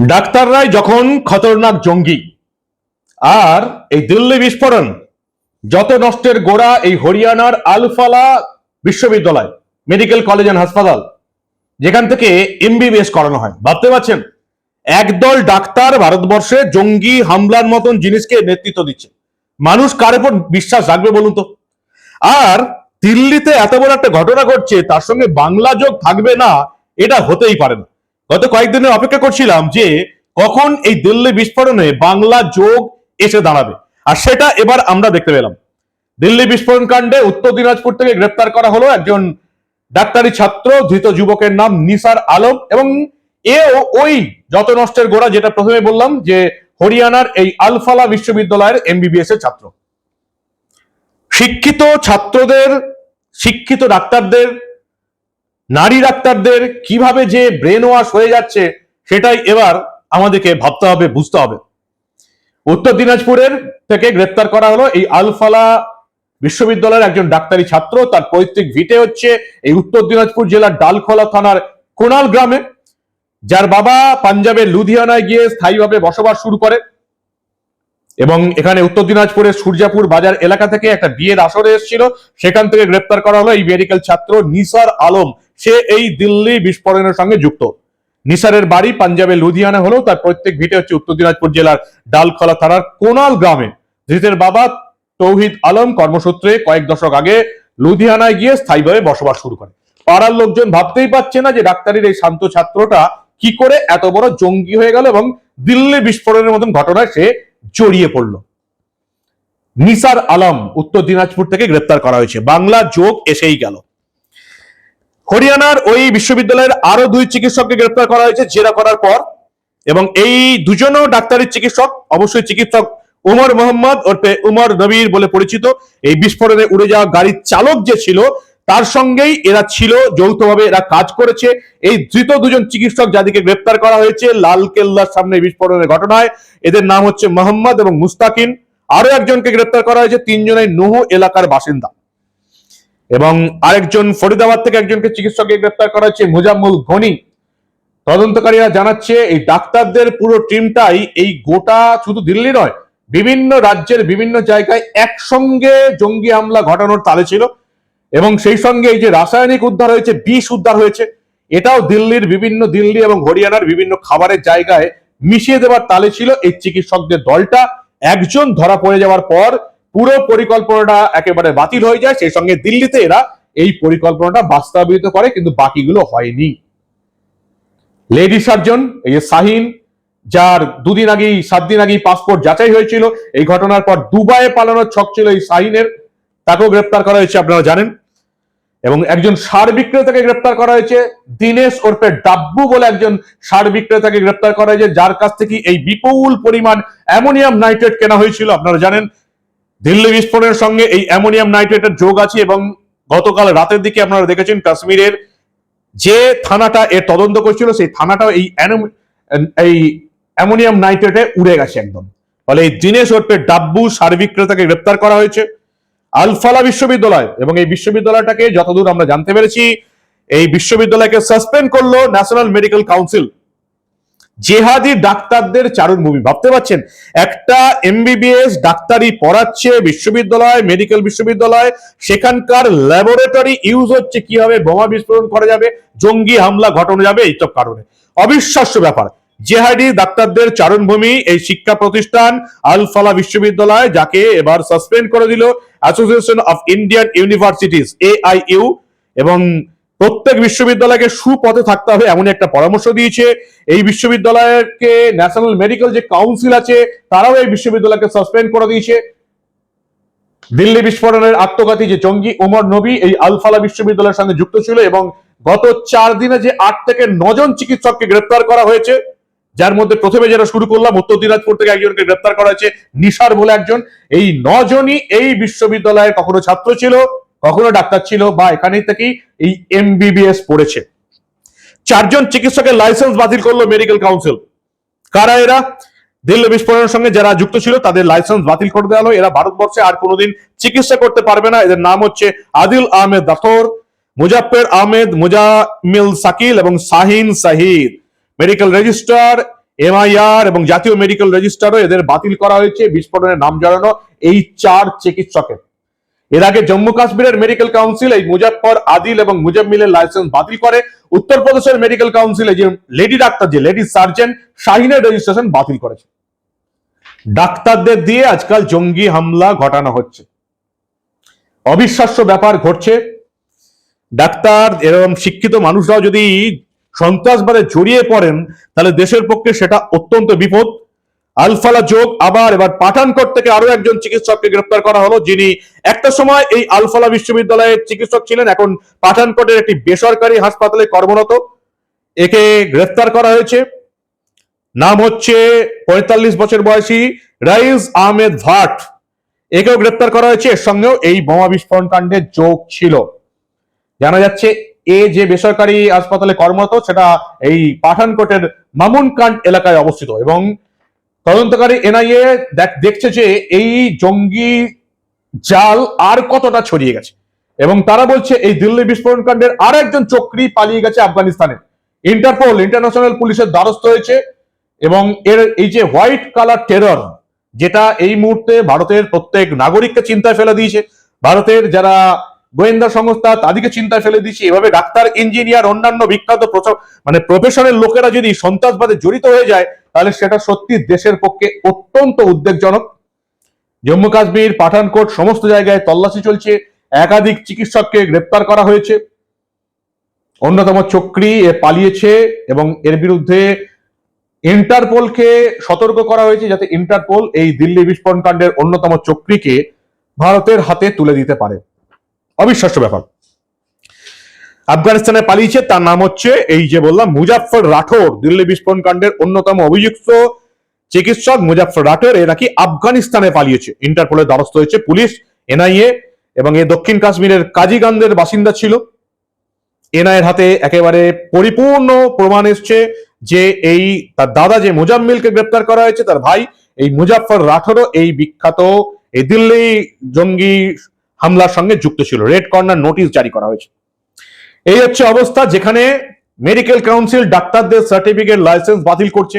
ডাক্তাররাই যখন খতরনাক জঙ্গি, আর এই দিল্লি বিস্ফোরণ, যত নষ্টের গোড়া এই হরিয়ানার আলফালা বিশ্ববিদ্যালয়, মেডিকেল কলেজ অ্যান্ড হাসপাতাল, যেখান থেকে এমবিবিএস করানো হয়। ভাবতে পারছেন? একদল ডাক্তার ভারতবর্ষে জঙ্গি হামলার মতন জিনিসকে নেতৃত্ব দিচ্ছে। মানুষ কার উপর বিশ্বাস রাখবে বলুন তো? আর দিল্লিতে এত বড় একটা ঘটনা ঘটছে, তার সঙ্গে বাংলা যোগ থাকবে না, এটা হতেই পারে না। গত কয়েকদিনের অপেক্ষা করছিলাম যে কখন এই দিল্লি বিস্ফোরণে বাংলা যোগ এসে দাঁড়াবে। আর সেটা এবার আমরা দেখতে পেলাম। দিল্লি বিস্ফোরণ কাণ্ডে উত্তর দিনাজপুর থেকে গ্রেপ্তার করা হলো একজন ডাক্তারি ছাত্র, ধৃত যুবকের নাম নিসার আলম এবং এও ওই যত নষ্টের গোড়া যেটা প্রথমে বললাম যে হরিয়ানার এই আলফালা বিশ্ববিদ্যালয়ের এমবিবিএস এর ছাত্র। শিক্ষিত ছাত্রদের, শিক্ষিত ডাক্তারদের নারী ডাক্তারদের কীভাবে যে ব্রেন ওয়াশ হয়ে যাচ্ছে, সেটাই এবার আমাদেরকে ভাবতে হবে, বুঝতে হবে। উত্তর দিনাজপুরের থেকে গ্রেপ্তার করা হলো এই আলফালা বিশ্ববিদ্যালয়ের একজন ডাক্তারি ছাত্র। তার পৈতৃক ভিটে হচ্ছে এই উত্তর দিনাজপুর জেলার ডালখোলা থানার কোনাল গ্রামে। যার বাবা পাঞ্জাবের লুধিয়ানায় গিয়ে স্থায়ীভাবে বসবাস শুরু করে। এবং এখানে উত্তর দিনাজপুরের সূর্যাপুর বাজার এলাকা থেকে একটা বিয়ের আসরে এসেছিল। সেখান থেকে গ্রেপ্তার করা হলো এই মেডিকেল ছাত্র নিসার আলম। সে এই দিল্লি বিস্ফোরণের সঙ্গে যুক্ত। নিসারের বাড়ি পাঞ্জাবের লুধিয়ানা হলেও তার প্রত্যেক ভিটে হচ্ছে উত্তর দিনাজপুর জেলার ডালখলা থানার কোনাল গ্রামে। ধৃতের বাবা তৌহিদ আলম কর্মসূত্রে কয়েক দশক আগে লুধিয়ানায় গিয়ে স্থায়ীভাবে বসবাস শুরু করে। পাড়ার লোকজন ভাবতেই পারছে না যে ডাক্তারির এই শান্ত ছাত্রটা কি করে এত বড় জঙ্গি হয়ে গেল এবং দিল্লি বিস্ফোরণের মতন ঘটনায় সে জড়িয়ে পড়ল। নিসার আলম উত্তর দিনাজপুর থেকে গ্রেপ্তার করা হয়েছে। বাংলা যোগ এসেই গেল। হরিয়ানার ওই বিশ্ববিদ্যালয়ের আরও দুই চিকিৎসককে গ্রেপ্তার করা হয়েছে, জেরা করার পর। এবং এই দুজনও ডাক্তারি চিকিৎসক, অবশ্যই চিকিৎসক উমর মোহাম্মদ ওরফে উমর নবীর বলে পরিচিত। এই বিস্ফোরণে উড়ে যাওয়া গাড়ির চালক যে ছিল, তার সঙ্গেই এরা ছিল, যৌথভাবে এরা কাজ করেছে। এই ধৃত দুজন চিকিৎসক যাদেরকে গ্রেপ্তার করা হয়েছে, লাল কেল্লার সামনে বিস্ফোরণের ঘটনায় এদের নাম হচ্ছে মোহাম্মদ এবং মুস্তাকিন। আরও একজনকে গ্রেপ্তার করা হয়েছে তিনজনের নুহু এলাকার বাসিন্দা। এবং আরেকজন ফরিদাবাদ থেকে একজনকে চিকিৎসককে গ্রেপ্তার করা হয়েছে মুজাম্মুল গনি তদন্তকারীরা জানাচ্ছে, এই ডাক্তারদের পুরো টিমটাই এই গোটা শুধু দিল্লি নয়, বিভিন্ন রাজ্যের বিভিন্ন জায়গায় একসঙ্গে জঙ্গি হামলা ঘটানোর তালে ছিল এবং সেই সঙ্গে এই যে রাসায়নিক উদ্ধার হয়েছে, বিষ উদ্ধার হয়েছে, এটাও দিল্লির বিভিন্ন দিল্লি এবং হরিয়ানার বিভিন্ন খাবারের জায়গায় মিশিয়ে দেওয়ার তালে ছিল। এই চিকিৎসকদের দলটা একজন ধরা পড়ে যাওয়ার পর পুরো পরিকল্পনাটা একেবারে বাতিল হয়ে যায়। সেই সঙ্গে দিল্লিতে এরা এই পরিকল্পনাটা বাস্তবায়িত করে, কিন্তু বাকিগুলো হয়নি। লেডি সার্জন এই যে শাহিন, যার দুদিন আগেই, সাত দিন আগেই পাসপোর্ট যাচাই হয়েছিল, এই ঘটনার পর দুবাইয়ে পালানোর ছক ছিল এই শাহিনের। তাকেও গ্রেপ্তার করা হয়েছে, আপনারা জানেন। এবং একজন সার বিক্রেতাকে গ্রেপ্তার করা হয়েছে, দিনেশ ওরফে ডাব্বু বলে একজন সার বিক্রেতাকে গ্রেপ্তার করা হয়েছে, যার কাছ থেকে এই বিপুল পরিমাণ অ্যামোনিয়াম নাইট্রেট কেনা হয়েছিল, আপনারা জানেন। দিল্লি বিস্ফোরণের সঙ্গে এই অ্যামোনিয়াম নাইট্রেটের যোগ আছে এবং গতকাল রাতের দিকে আপনারা দেখেছেন কাশ্মীরের যে থানাটা এর তদন্ত করছিল, সেই থানাটাও এই এই অ্যামোনিয়াম নাইট্রেটে উড়ে গেছে একদম। ফলে এই দিনেশ ওরফে ডাব্বু সার বিক্রেতাকে গ্রেপ্তার করা হয়েছে আলফালা বিশ্ববিদ্যালয় এবং এই বিশ্ববিদ্যালয়টাকে যতদূর আমরা জানতে পেরেছি, এই বিশ্ববিদ্যালয়কে সাসপেন্ড করল ন্যাশনাল মেডিকেল কাউন্সিল। জেহাদি ডাক্তারদের চারণ ভূমি ভাবতে পারছেন? একটা এমবিবিএস ডাক্তারি পড়াচ্ছে বিশ্ববিদ্যালয় মেডিকেল বিশ্ববিদ্যালয়, সেখানকার ল্যাবরেটরি ইউজ হচ্ছে কীভাবে, বোমা বিস্ফোরণ করা যাবে, জঙ্গি হামলা ঘটানো যাবে এইসব কারণে। অবিশ্বাস্য ব্যাপার। জেহাদি ডাক্তারদের চারণভূমি এই শিক্ষা প্রতিষ্ঠান আলফালা বিশ্ববিদ্যালয়, যাকে এবার সাসপেন্ড করে দিল association of Indian universities AIU এবং প্রত্যেক বিশ্ববিদ্যালয়কে সুপথে থাকতে হবে এমন একটা পরামর্শ দিয়েছে। এই বিশ্ববিদ্যালয়কে ন্যাশনাল মেডিকেল যে কাউন্সিল আছে, তারাও এই বিশ্ববিদ্যালয়কে সাসপেন্ড করে দিয়েছে। দিল্লি বিস্ফোরণের আত্মঘাতী যে জঙ্গি ওমর নবী এই আলফালা বিশ্ববিদ্যালয়ের সঙ্গে যুক্ত ছিল এবং গত চার দিনে যে আট থেকে নজন চিকিৎসককে গ্রেপ্তার করা হয়েছে, যার মধ্যে প্রথমে যেটা শুরু করলাম, উত্তর দিনাজপুর থেকে একজনকে গ্রেপ্তার করা হয়েছে, নিশার বলে একজন। এই নজনই এই বিশ্ববিদ্যালয়ের কখনো ছাত্র ছিল। কখনো ডাক্তার ছিল বা এখানেই থেকেই এই এমবিবিএস পড়েছে। চারজন চিকিৎসকের লাইসেন্স বাতিল করল মেডিকেল কাউন্সিল কারা এরা? দিল্লি বিস্ফোরণের সঙ্গে যারা যুক্ত ছিল, তাদের লাইসেন্স বাতিল করে দেওয়া হলো। এরা ভারতবর্ষে আর কোনোদিন চিকিৎসা করতে পারবে না। এদের নাম হচ্ছে আদিল আহমেদ দাথর মুজাফর আহমেদ মুজামিল সাকিল এবং Shahin Sahid. Medical registrar MIR এবং জাতীয় মেডিকেল রেজিস্টারও এদের বাতিল করা হয়েছে। বিস্ফোরণের নাম জড়ানো এই চার চিকিৎসকের। এর আগে জম্মু কাশ্মীরের মেডিকেল কাউন্সিল এই মুজাফর আদিল এবং মুজাম্মিলের লাইসেন্স বাতিল করে। উত্তরপ্রদেশের মেডিকেল কাউন্সিলে যে লেডি ডাক্তার, যে লেডি সার্জন শাহিনের রেজিস্ট্রেশন বাতিল করেছে। ডাক্তারদের দিয়ে আজকাল জঙ্গি হামলা ঘটানো হচ্ছে। অবিশ্বাস্য ব্যাপার ঘটছে। ডাক্তার, এরকম শিক্ষিত মানুষরাও যদি সন্ত্রাসবাদে জড়িয়ে পড়েন, তাহলে দেশের পক্ষে সেটা অত্যন্ত বিপদ। আলফালা যোগ, আবার এবার পাঠানকোট থেকে আরও একজন চিকিৎসককে গ্রেপ্তার করা হলো, যিনি একটা সময় এই আলফালা বিশ্ববিদ্যালয়ের চিকিৎসক ছিলেন, এখন পাঠানকোটের একটি বেসরকারি হাসপাতালে কর্মরত। একে গ্রেপ্তার করা হয়েছে। নাম হচ্ছে পঁয়তাল্লিশ বছর বয়সী রাইজ আহমেদ ভাট। একেও গ্রেপ্তার করা হয়েছে, এর সঙ্গেও এই বোমা বিস্ফোরণ কাণ্ডের যোগ ছিল। জানা যাচ্ছে, এ যে বেসরকারি হাসপাতালে কর্মরত, সেটা এই পাঠানকোটের মামুনকান্ড এলাকায় অবস্থিত এবং তদন্তকারী এনআইএ দেখ দেখছে যে এই জঙ্গি জাল আর কতটা ছড়িয়ে গেছে। এবং তারা বলছে এই দিল্লি বিস্ফোরণ কাণ্ডের আর একজন চক্রী পালিয়ে গেছে আফগানিস্তানে। ইন্টারপোল, ইন্টারন্যাশনাল পুলিশের দ্বারস্থ হয়েছে এবং এর এই যে হোয়াইট কালার টেরর, যেটা এই মুহূর্তে ভারতের প্রত্যেক নাগরিককে চিন্তায় ফেলে দিয়েছে। ভারতের যারা গোয়েন্দা সংস্থা তাদেরকে চিন্তায় ফেলে দিয়েছে। এভাবে ডাক্তার, ইঞ্জিনিয়ার, অন্যান্য বিখ্যাত মানে প্রফেশনের লোকেরা যদি সন্ত্রাসবাদে জড়িত হয়ে যায়, তাহলে সেটা সত্যি দেশের পক্ষে অত্যন্ত উদ্বেগজনক। জম্মু কাশ্মীর, পাঠানকোট, সমস্ত জায়গায় তল্লাশি চলছে। একাধিক চিকিৎসককে গ্রেপ্তার করা হয়েছে। অন্যতম চক্রী এ পালিয়েছে এবং এর বিরুদ্ধে ইন্টারপোলকে সতর্ক করা হয়েছে যাতে ইন্টারপোল এই দিল্লি বিস্ফোরণ কাণ্ডের অন্যতম চক্রীকে ভারতের হাতে তুলে দিতে পারে। অবিশ্বাস্য ব্যাপার। আফগানিস্তানে পালিয়েছে, তার নাম হচ্ছে এই যে বললাম মুজাফর রাঠোর, দিল্লি বিস্ফোরণ কাণ্ডের অন্যতম অভিযুক্ত চিকিৎসক মুজাফর রাঠোর, এ নাকি আফগানিস্তানে পালিয়েছে। ইন্টারপোলের দ্বারস্থ হয়েছে পুলিশ, এনআইএ, এবং এ দক্ষিণ কাশ্মীরের কাজীগঞ্জের বাসিন্দা ছিল। এনআইয়ের হাতে একেবারে পরিপূর্ণ প্রমাণ এসছে যে এই তার দাদা যে মুজাম্মিলকে গ্রেপ্তার করা হয়েছে, তার ভাই, এই মুজাফর রাঠোরও এই বিখ্যাত এই দিল্লি জঙ্গি হামলার সঙ্গে যুক্ত ছিল। রেড কর্নার নোটিশ জারি করা হয়েছে। এই হচ্ছে অবস্থা যেখানে মেডিকেল কাউন্সিল ডাক্তারদের সার্টিফিকেট লাইসেন্স বাতিল করছে।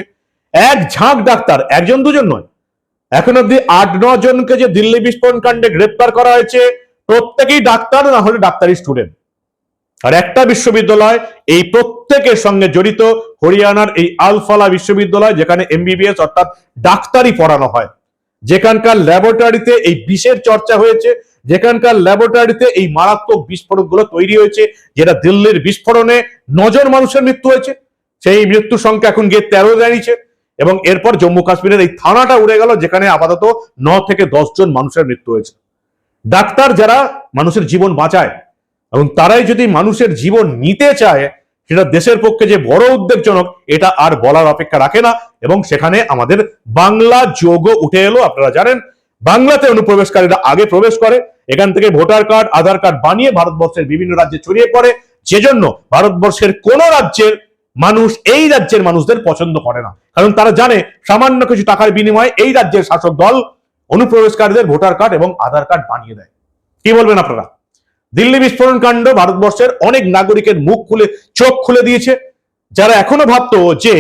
এক ঝাঁক ডাক্তার, একজন দুজন নয়। এখন অব্দি আট ন জনকে যে দিল্লি বিস্ফোরণ কাণ্ডে গ্রেপ্তার করা হয়েছে, প্রত্যেকেই ডাক্তার, না হলে ডাক্তারি স্টুডেন্ট আর একটা বিশ্ববিদ্যালয় এই প্রত্যেকের সঙ্গে জড়িত, হরিয়ানার এই আলফালা বিশ্ববিদ্যালয়, যেখানে এমবিবিএস অর্থাৎ ডাক্তারি পড়ানো হয়। যেখানকার ল্যাবরেটরিতে এই বিষের চর্চা হয়েছে। যেখানকার ল্যাবরেটরিতে এই মারাত্মক বিস্ফোরকগুলো তৈরি হয়েছে, যেটা দিল্লির বিস্ফোরণে নজন মানুষের মৃত্যু হয়েছে। সেই মৃত্যু সংখ্যা এখন গিয়ে তেরো দাঁড়িয়েছে এবং এরপর জম্মু কাশ্মীরের এই থানাটা উড়ে গেল, যেখানে আপাতত ন থেকে দশ জন মানুষের মৃত্যু হয়েছে। ডাক্তার যারা মানুষের জীবন বাঁচায় এবং তারাই যদি মানুষের জীবন নিতে চায়, সেটা দেশের পক্ষে যে বড় উদ্বেগজনক, এটা আর বলার অপেক্ষা রাখে না। এবং সেখানে আমাদের বাংলা যোগ উঠে এলো, আপনারা জানেন। বাংলাতে অনুপ্রবেশকারীরা আগে প্রবেশ করে, এখান থেকে ভোটার কার্ড, আধার কার্ড বানিয়ে ভারতবর্ষের বিভিন্ন রাজ্যে ছড়িয়ে পড়ে। যেজন্য ভারতবর্ষের কোন রাজ্যের মানুষ এই রাজ্যের মানুষদের পছন্দ করে না। কারণ তারা জানে সামান্য কিছু টাকার বিনিময়ে এই রাজ্যের শাসক দল অনুপ্রবেশকারীদের ভোটার কার্ড এবং আধার কার্ড বানিয়ে দেয়। কি বলবেন আপনারা? দিল্লি বিস্ফোরণ কাণ্ড ভারতবর্ষের অনেক নাগরিকের মুখ খুলে, চোখ খুলে দিয়েছে। যারা এখনও ভাবতো যে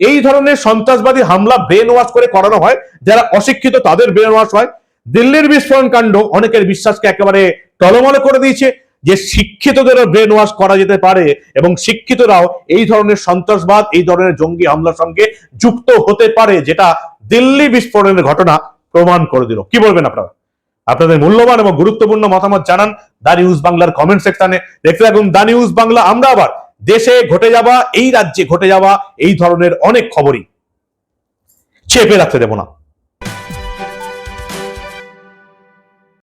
এই ধরনের সন্ত্রাসবাদী হামলা ব্রেন ওয়াশ করে করানো হয়, যারা অশিক্ষিত তাদের ব্রেন ওয়াশ হয়। দিল্লির বিস্ফোরণ কাণ্ড অনেকের বিশ্বাসকে একেবারে টলমলে করে দিয়েছে যে শিক্ষিতদেরও ব্রেন ওয়াশ করা যেতে পারে এবং শিক্ষিতরাও এই ধরনের সন্ত্রাসবাদ, এই ধরনের জঙ্গি হামলার সঙ্গে যুক্ত হতে পারে, যেটা দিল্লি বিস্ফোরণের ঘটনা প্রমাণ করে দিল। কি বলবেন আপনারা? আপনাদের মূল্যবান এবং গুরুত্বপূর্ণ মতামত জানান দা নিউজ বাংলার কমেন্ট সেকশনে। দেখতে থাকুন দা নিউজ বাংলা, আমরা আবার দেশে ঘটে যাওয়া, এই রাজ্যে ঘটে যাওয়া, এই ধরনের অনেক খবরই। চেপে রাখতে দেব না।